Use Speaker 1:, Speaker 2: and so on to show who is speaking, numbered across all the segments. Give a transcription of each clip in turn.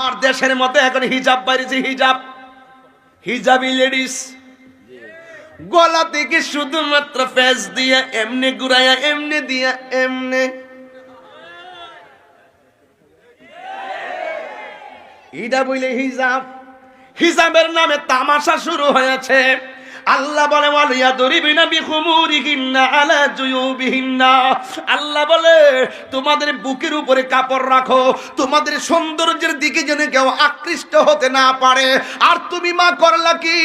Speaker 1: আমার দেশের মধ্যে এখন হিজাব বাড়িছে হিজাব। হিজাবি লেডিস গলা থেকে শুধুমাত্র ফেস দিয়ে, এমনি ঘুরাইয়া, এমনি দিয়া, এমনি। ইডা বইলে হিজাব। হিজাবের নামে তামাশা শুরু হয়েছে। আল্লাহ বলে, ওয়ালিয়া আলা জুয়ুবিহিন্না। আল্লাহ বলে, তোমাদের বুকের উপরে কাপড় রাখো, তোমাদের সৌন্দর্যের দিকে যেন কেউ আকৃষ্ট হতে না পারে। আর তুমি মা করলা কি?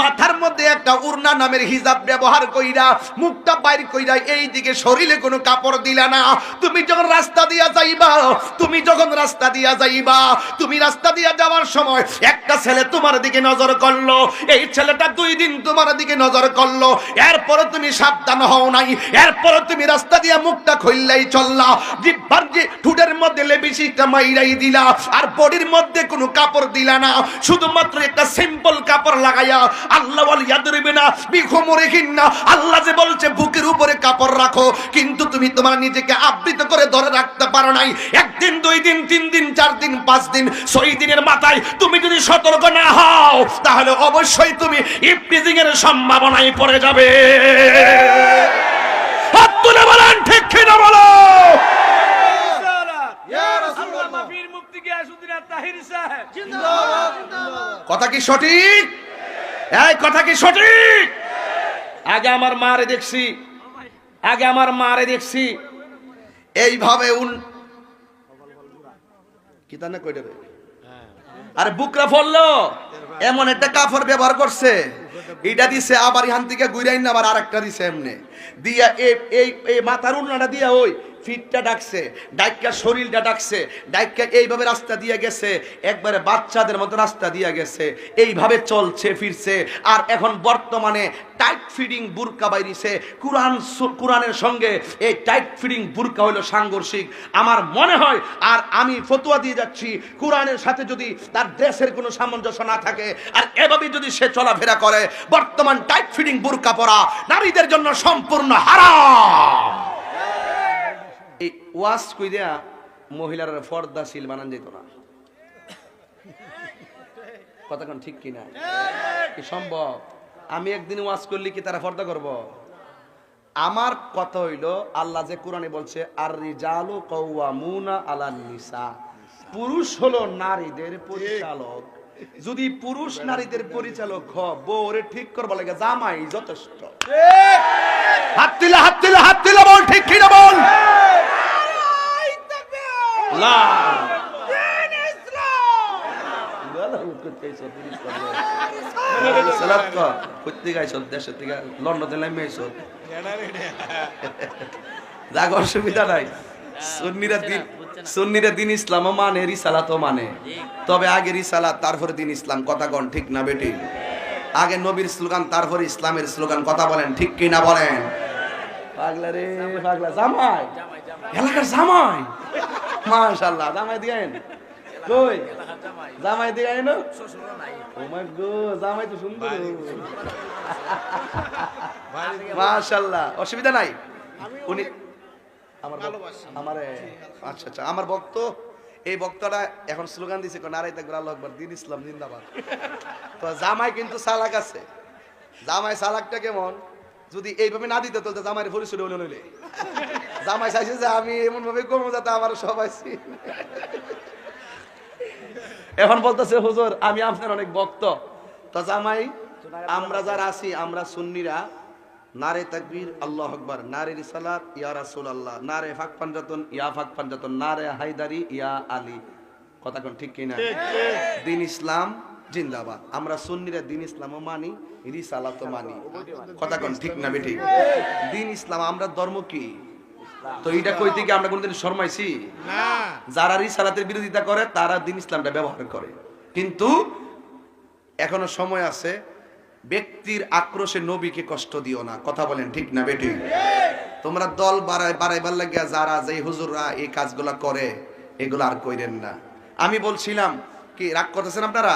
Speaker 1: মাথার মধ্যে একটা উড়না নামের হিজাব ব্যবহার কইরা, মুখটা বাইর কইরা এই দিকে শরীরে কোনো কাপড় দিলা না। তুমি যখন রাস্তা দিয়া যাইবা, তুমি যখন রাস্তা দিয়া যাইবা, তুমি রাস্তা দিয়া যাওয়ার সময় একটা ছেলে তোমার দিকে নজর করল। এই ছেলেটা দুই দিন তোমার দিকে নজর করল। এরপরে তুমি সাবধান হও নাই। এরপরে তুমি রাস্তা দিয়া মুখটা খুললাই চললা। জিব্বার যে ঠুটের মধ্যে লেবিসিটা মাইরাই দিলা, আর বডির মধ্যে কোনো কাপড় দিলা না। শুধুমাত্র একটা সিম্পল কাপড় লাগাইয়া আল্লাহ বল ইয়াদরিবে না বিখমরে না আল্লাহ যে বলছে, বুকের উপরে কাপড় রাখো। কিন্তু তুমি তোমার নিজেকে আবৃত করে ধরে রাখতে পারো নাই। একদিন, দুই দিন, তিন দিন, চার দিন, পাঁচ দিন, ছয় দিনের মাথায় তুমি যদি সতর্ক না হও, তাহলে অবশ্যই তুমি ইফটিজিং এর সম্ভাবনায় পড়ে যাবে। হাত তুলে বলেন ঠিক কিনা বলো? কথা কি সঠিক? এই কথা কি সঠিক? আগে আমার মারে দেখছি। আগে আমার মারে দেখছি। এইভাবে উন কি তা না কইটা রে? আরে বুকরা ফললো। এমন একটা কাপড় ব্যবহার করছে। এটা দিছে, আবার ইহান থেকে গুইরাইন আবার আরেকটা দিছে এমনি। দিয়া এই এই মাথার উন্নাটা দিয়া ওই ফিটটা ডাকছে, ডাইকা শরীরটা ডাকছে, ডাইকা এইভাবে রাস্তা দিয়ে গেছে, একবারে বাচ্চাদের মতো রাস্তা দিয়ে গেছে, এইভাবে চলছে, ফিরছে। আর এখন বর্তমানে টাইট ফিডিং বুরকা বাইরিছে। কোরআন কোরআনের সঙ্গে এই টাইট ফিডিং বুরকা হলো সাংঘর্ষিক। আমার মনে হয়, আর আমি ফতোয়া দিয়ে যাচ্ছি, কোরআনের সাথে যদি তার ড্রেসের কোনো সামঞ্জস্য না থাকে, আর এভাবে যদি সে চলাফেরা করে বর্তমান টাইট ফিডিং বুরকা পরা নারীদের জন্য সম্পূর্ণ হারাম। এই পর্দাশীল বানান যেত না। ঠিক কি সম্ভব? আমি একদিন ওয়াজ করলি কি তারা পর্দা করব? আমার কথা হইল, আল্লাহ যে কোরআনে বলছে আর রিজালু কওয়ামুনা আলান নিসা পুরুষ হলো নারীদের পরিচালক। যদি পুরুষ নারীদের পরিচালক হ বউরে ঠিক করব লাগে জামাই যথেষ্ট। হাত দিলে দিলে দিলে বল ঠিক কিনা বল? অসুবিধা নাই। সুন্নিরা দিন সুন্নিরা দিন ইসলাম মানে রিসালাতও মানে। তবে আগে রিসালাত তারপরে দিন ইসলাম। কথা কন ঠিক না বেটি? আগে নবীর স্লোগান তারপরে ইসলামের স্লোগান। কথা বলেন ঠিক কি না বলেন? পাগলা রে পাগলা। জামাই। এলাকার জামাই। মাশাআল্লাহ জামাই দিয়েন কই? জামাই দিয়ে আইনো ও? মাই গো জামাই তো সুন্দর। মাশাআল্লাহ অসুবিধা নাই। উনি আমার আমার আচ্ছা। আচ্ছা আমার ভক্ত এই বক্তাটা এখন স্লোগান দিছে নারাই থাকবে আল্লাহ আকবার দিন ইসলাম জিন্দাবাদ। তো জামাই কিন্তু সালাক আছে। জামাই সালাকটা কেমন? যদি এইভাবে না দিতে তো জামাইয়ের পরিচয় হলো নইলে। জামাই চাইছে যে আমি এমন ভাবে কমো যাতে আমার সবাই। এখন বলতেছে হুজুর আমি আপনার অনেক ভক্ত। তো জামাই আমরা যারা আছি আমরা সুন্নিরা নারে তাকবীর আল্লাহ আকবার। নারে রিসালাত ইয়া রাসূল আল্লাহ নারে ফাক পাঞ্জাতন ইয়া ফাক পাঞ্জাতন নারে হায়দারি ইয়া আলী। কথা কোন ঠিক কিনা? দিন ইসলাম জিন্দাবাদ। আমরা সুন্নিরা দিন ইসলামও মানি রিসালাতও মানি। কথা কোন ঠিক না বেঠিক? দিন ইসলাম আমরা ধর্ম কি? তো এটা কই থেকে আমরা কোনদিন শর্মাইছি? যারা রিসালাতের বিরোধিতা করে তারা দিন ইসলামটা ব্যবহার করে। কিন্তু এখনও সময় আছে ব্যক্তির আক্রোশে নবীকে কষ্ট দিও না। কথা বলেন ঠিক না বেটি? তোমরা দল বাড়ায় বাড়াইবার লাগিয়া যারা যে হুজুররা এই কাজগুলা করে, এগুলো আর কইরেন না। আমি বলছিলাম, কি রাগ করতেছেন আপনারা?